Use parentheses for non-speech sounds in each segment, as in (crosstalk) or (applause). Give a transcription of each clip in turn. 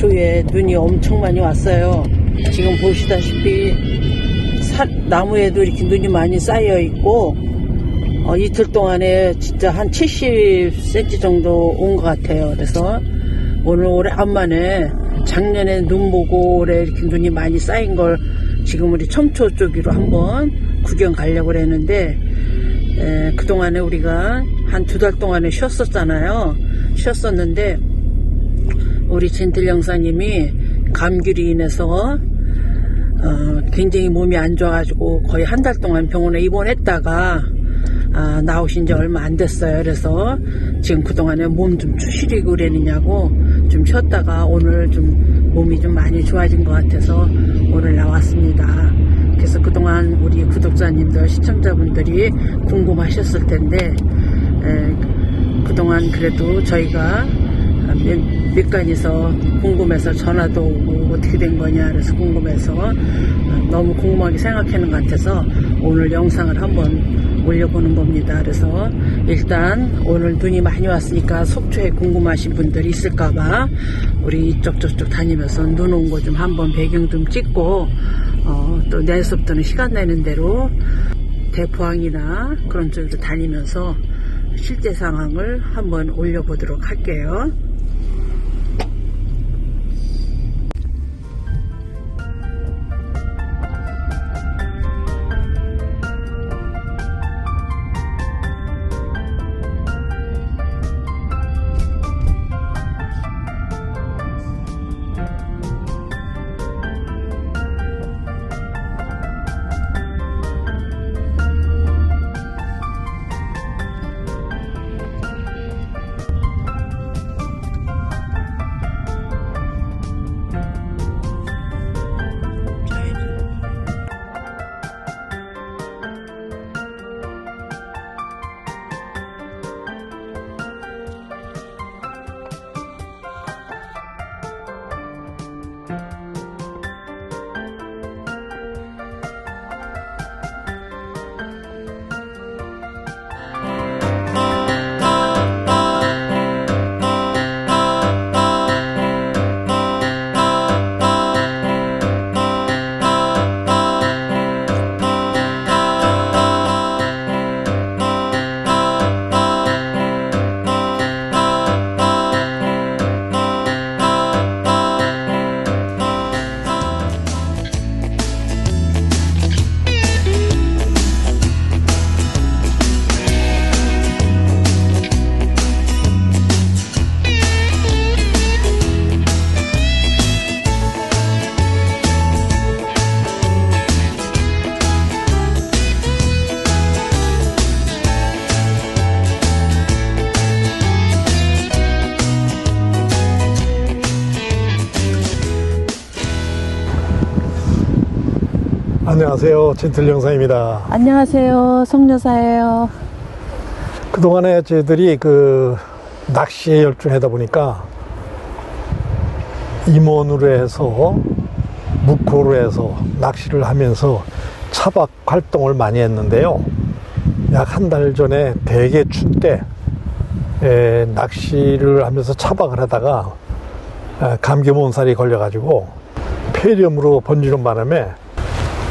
속초에 눈이 엄청 많이 왔어요. 지금 보시다시피 사- 나무에도 이렇게 눈이 많이 쌓여 있고 어, 이틀 동안에 진짜 한 70cm 정도 온 것 같아요. 그래서 오늘 오래간만에 작년에 눈 보고 올해 이렇게 눈이 많이 쌓인 걸 지금 우리 첨초 쪽으로 한번 구경 가려고 에, 그동안에 우리가 한 두 달 동안에 쉬었었잖아요. 쉬었었는데 우리 젠틀 영사님이 감기로 인해서 어, 굉장히 몸이 안 좋아가지고 거의 한 달 동안 병원에 입원했다가 아, 나오신 지 얼마 안 됐어요. 그래서 지금 그동안에 몸 좀 추스리고 그랬느냐고 좀 쉬었다가 오늘 좀 몸이 좀 많이 좋아진 것 같아서 오늘 나왔습니다. 그래서 그동안 우리 구독자님들, 시청자분들이 궁금하셨을 텐데, 에, 그동안 그래도 저희가 몇, 몇간에서 궁금해서 전화도 오고 어떻게 된 거냐 그래서 궁금해서 어, 너무 궁금하게 생각하는 것 같아서 오늘 영상을 한번 올려보는 겁니다. 그래서 일단 오늘 눈이 많이 왔으니까 속초에 궁금하신 분들이 있을까봐 우리 이쪽 저쪽 다니면서 눈 온 거 좀 한번 배경 좀 찍고 어, 또 내일서부터는 시간 내는 대로 대포항이나 그런 쪽으로 다니면서 실제 상황을 한번 올려보도록 할게요. 안녕하세요. 젠틀 영상입니다. 안녕하세요. 성여사예요. 그동안에 저희들이 그 낚시에 열중하다 보니까 임원으로 해서 묵호로 해서 낚시를 하면서 차박 활동을 많이 했는데요. 약 한 달 전에 대게 춘때 에, 낚시를 하면서 차박을 하다가 에, 감기 몸살이 걸려가지고 폐렴으로 번지는 바람에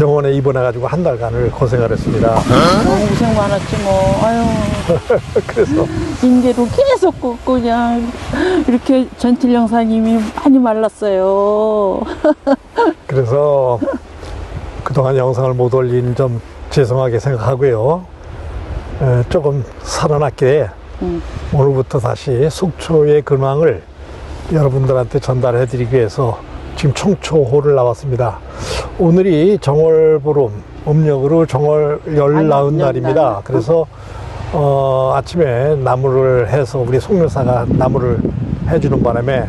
병원에 입원해가지고 한 달간을 고생을 했습니다. 너무 (laughs) 고생 많았지 뭐. 아유, (laughs) 그래서 인계로 계속 그- 그냥 이렇게 전til 영사님이 많이 말랐어요. (laughs) 그래서 그동안 영상을 못 올린 점 죄송하게 생각하고요. 에, 조금 살아났기에 음. 오늘부터 다시 속초의 근황을 여러분들한테 전달해 드리기 위해서 지금 청초호를 나왔습니다. 오늘이 정월보름 음력으로 정월 열 아니, 나은 음력 날입니다. 날. 그래서 어, 아침에 나무를 해서 우리 송여사가 나무를 해주는 바람에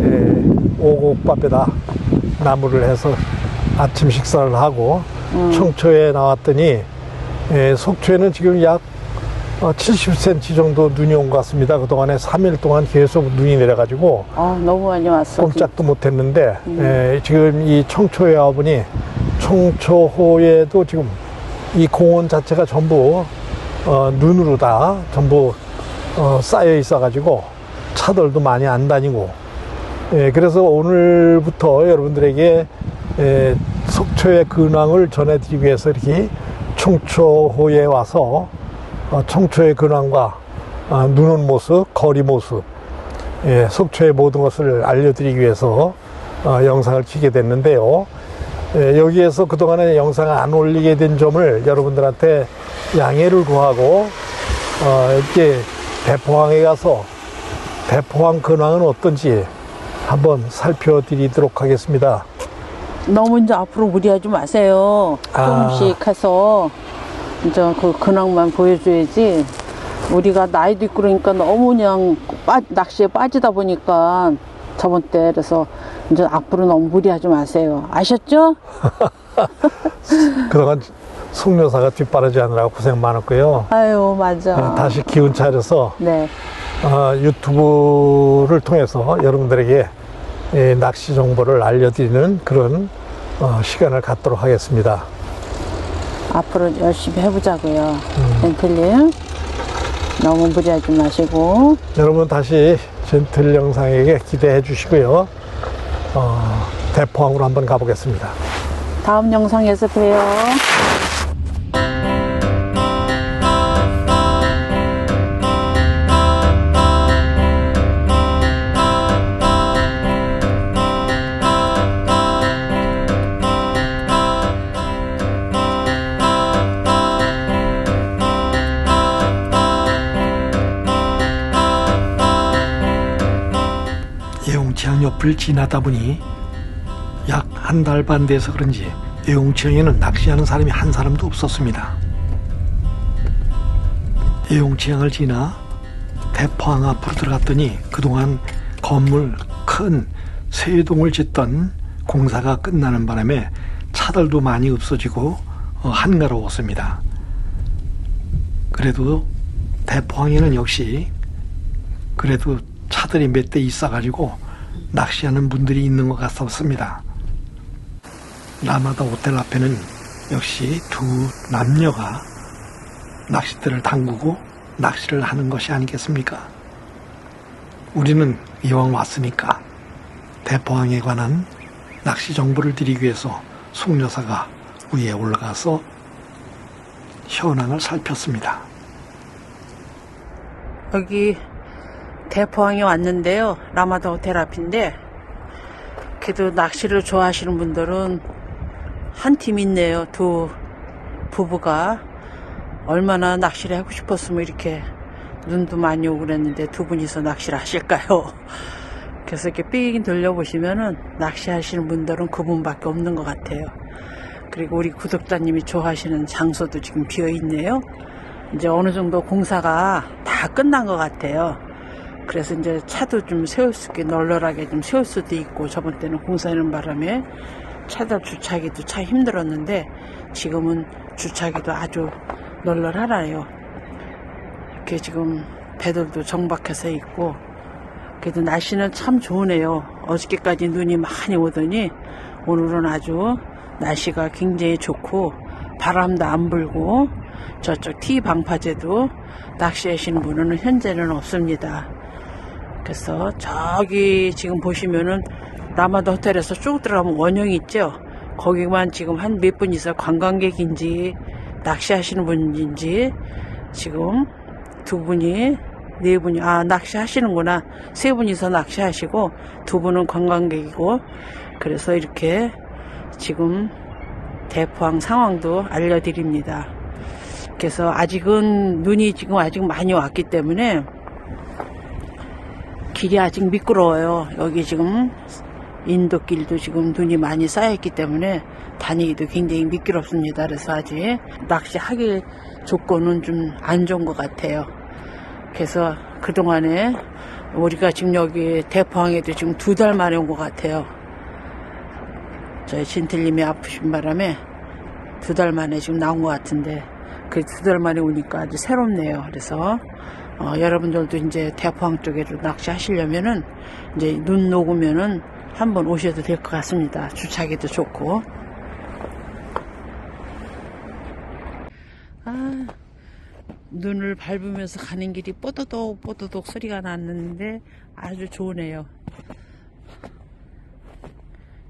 에, 오곡밥에다 나무를 해서 아침 식사를 하고 음. 청초에 나왔더니 에, 속초에는 지금 약 어, 70cm 정도 눈이 온 것 같습니다. 그동안에 3일 동안 계속 눈이 내려가지고 아, 너무 많이 왔어. 꼼짝도 못했는데 음. 에, 지금 이 청초에 와보니 청초호에도 지금 이 공원 자체가 전부 어, 눈으로 다 전부 어, 쌓여 있어가지고 차들도 많이 안 다니고 예, 그래서 오늘부터 여러분들에게 예, 속초의 근황을 전해드리기 위해서 이렇게 청초호에 와서 어, 청초의 근황과 아, 누는 모습, 거리 모습, 예, 속초의 모든 것을 알려드리기 위해서 어, 영상을 키게 됐는데요. 예, 여기에서 그동안에 영상을 안 올리게 된 점을 여러분들한테 양해를 구하고 어, 이렇게 대포항에 가서 대포항 근황은 어떤지 한번 살펴드리도록 하겠습니다. 너무 이제 앞으로 무리하지 마세요. 아. 조금씩 해서 이제 그 근황만 보여줘야지. 우리가 나이도 있고 그러니까 너무 그냥 빠, 낚시에 빠지다 보니까 저번 때 그래서 이제 앞으로 너무 무리하지 마세요. 아셨죠? (laughs) 그동안 송여사가 뒷바라지 하느라고 고생 많았고요. 아유 맞아. 어, 다시 기운 차려서 네. 어, 유튜브를 통해서 여러분들에게 예, 낚시 정보를 알려드리는 그런 어, 시간을 갖도록 하겠습니다. 앞으로 열심히 해보자고요. 벤틀님 너무 무리하지 마시고 여러분 다시 젠틀 영상에게 기대해 주시고요. 어, 대포항으로 한번 가보겠습니다. 다음 영상에서 봬요. 예용치항 옆을 지나다 보니 약 한 달 반 돼서 그런지 예용치항에는 낚시하는 사람이 한 사람도 없었습니다. 예용치항을 지나 대포항 앞으로 들어갔더니 그동안 건물 큰 세 동을 짓던 공사가 끝나는 바람에 차들도 많이 없어지고 어, 한가로웠습니다. 그래도 대포항에는 역시 그래도 차들이 몇 대 있어가지고 낚시하는 분들이 있는 것 같았습니다. 라마다 호텔 앞에는 역시 두 남녀가 낚싯대를 담그고 낚시를 하는 것이 아니겠습니까? 우리는 이왕 왔으니까 대포항에 관한 낚시 정보를 드리기 위해서 송여사가 위에 올라가서 현황을 살폈습니다. 여기 대포항에 왔는데요. 라마다 호텔 앞인데 그래도 낚시를 좋아하시는 분들은 한 팀 있네요. 두 부부가 얼마나 낚시를 하고 싶었으면 이렇게 눈도 많이 오고 그랬는데 두 분이서 낚시를 하실까요? (laughs) 그래서 이렇게 삑 돌려보시면은 낚시하시는 분들은 그분밖에 없는 것 같아요. 그리고 우리 구독자님이 좋아하시는 장소도 지금 비어 있네요. 이제 어느 정도 공사가 다 끝난 것 같아요. 그래서 이제 차도 좀 세울 수 있게 널널하게 좀 세울 수도 있고 저번 때는 공사하는 바람에 차들 주차하기도 참 힘들었는데 지금은 주차하기도 아주 널널하나요. 이렇게 지금 배들도 정박해서 있고 그래도 날씨는 참 좋으네요. 어저께까지 눈이 많이 오더니 오늘은 아주 날씨가 굉장히 좋고 바람도 안 불고 저쪽 T 방파제도 낚시하시는 분은 현재는 없습니다. 그래서 저기 지금 보시면은 라마다 호텔에서 쭉 들어가면 원형이 있죠. 거기만 지금 한 몇 분이서 관광객인지 낚시하시는 분인지 지금 두 분이 네 분이 아 낚시하시는구나 세 분이서 낚시하시고 두 분은 관광객이고 그래서 이렇게 지금 대포항 상황도 알려드립니다. 그래서 아직은 눈이 지금 아직 많이 왔기 때문에 길이 아직 미끄러워요. 여기 지금 인도길도 지금 눈이 많이 쌓여있기 때문에 다니기도 굉장히 미끄럽습니다. 그래서 아직 낚시하기 조건은 좀 안 좋은 것 같아요. 그래서 그동안에 우리가 지금 여기 대포항에도 지금 두 달 만에 온 것 같아요. 저희 진틀님이 아프신 바람에 두 달 만에 지금 나온 것 같은데 그 두 달 만에 오니까 아주 새롭네요. 그래서 어, 여러분들도 이제 대포항 쪽에도 낚시하시려면은 이제 눈 녹으면은 한번 오셔도 될 것 같습니다. 주차하기도 좋고. 아, 눈을 밟으면서 가는 길이 뽀드독 뽀드독 소리가 났는데 아주 좋으네요.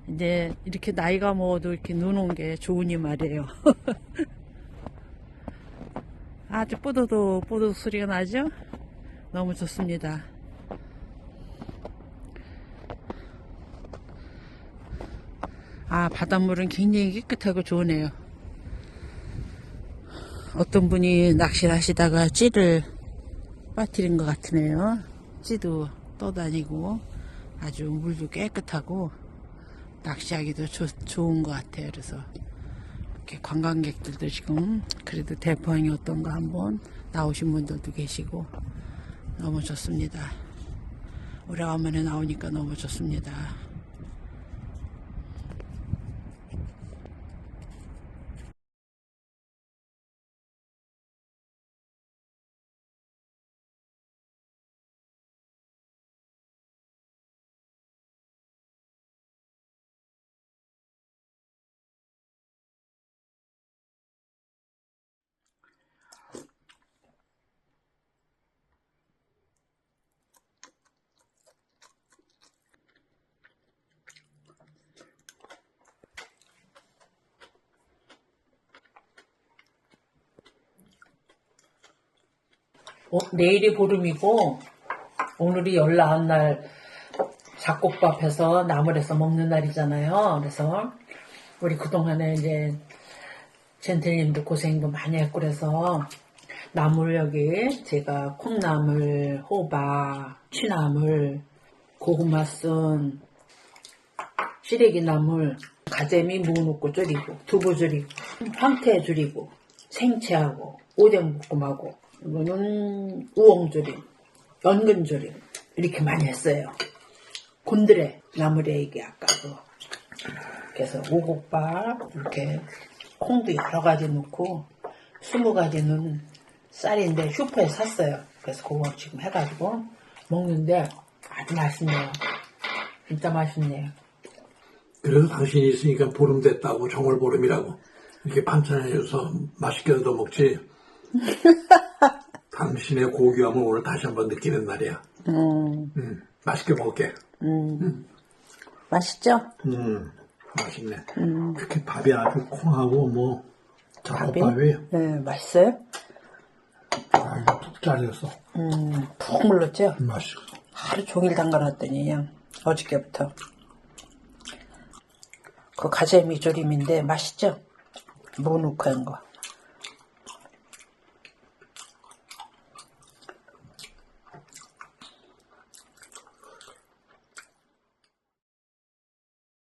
이제 이렇게 나이가 먹어도 이렇게 눈온게 좋으니 말이에요. (laughs) 아주 뽀드독 뽀드독 소리가 나죠? 너무 좋습니다. 아, 바닷물은 굉장히 깨끗하고 좋으네요. 어떤 분이 낚시를 하시다가 찌를 빠뜨린 것 같으네요. 찌도 떠다니고 아주 물도 깨끗하고 낚시하기도 좋- 좋은 것 같아요. 그래서 이렇게 관광객들도 지금 그래도 대포항이 어떤가 한번 나오신 분들도 계시고 너무 좋습니다. 오래간만에 나오니까 너무 좋습니다. 어, 내일이 보름이고 오늘이 열나한 날 잡곡밥 해서 나물에서 먹는 날이잖아요. 그래서 우리 그동안에 이제 젠틀님도 고생도 많이 했고 그래서 나물 여기 제가 콩나물, 호박, 취나물, 고구마 쓴 시래기 나물, 가재미 무 넣고 졸이고 두부 졸이고 황태 졸이고 생채하고 오뎅 볶음하고 이거는 우엉조림, 연근조림 이렇게 많이 했어요. 곤드레 나물에 이게 아까도 그래서 오곡밥 이렇게 콩도 여러 가지 넣고 스무 가지 넣은 쌀인데 슈퍼에 샀어요. 그래서 그거 지금 해가지고 먹는데 아주 맛있네요. 진짜 맛있네요. 그래서 당신이 있으니까 보름 됐다고 정월 보름이라고 이렇게 반찬해줘서 맛있게 얻어 먹지. (laughs) 당신의 고귀함을 오늘 다시 한번 느끼는 날이야. 음, 음, 맛있게 먹을게. 맛있죠? 음, 맛있네. 특히 밥이 아주 콩하고 뭐 작업밥이 네, 맛있어요? 푹 잘렸어. 음, 푹 물렀죠? 맛있어. 하루 종일 담가놨더니 그냥 어저께부터 그 가재 미 조림인데 맛있죠? 무 넣고 한 거.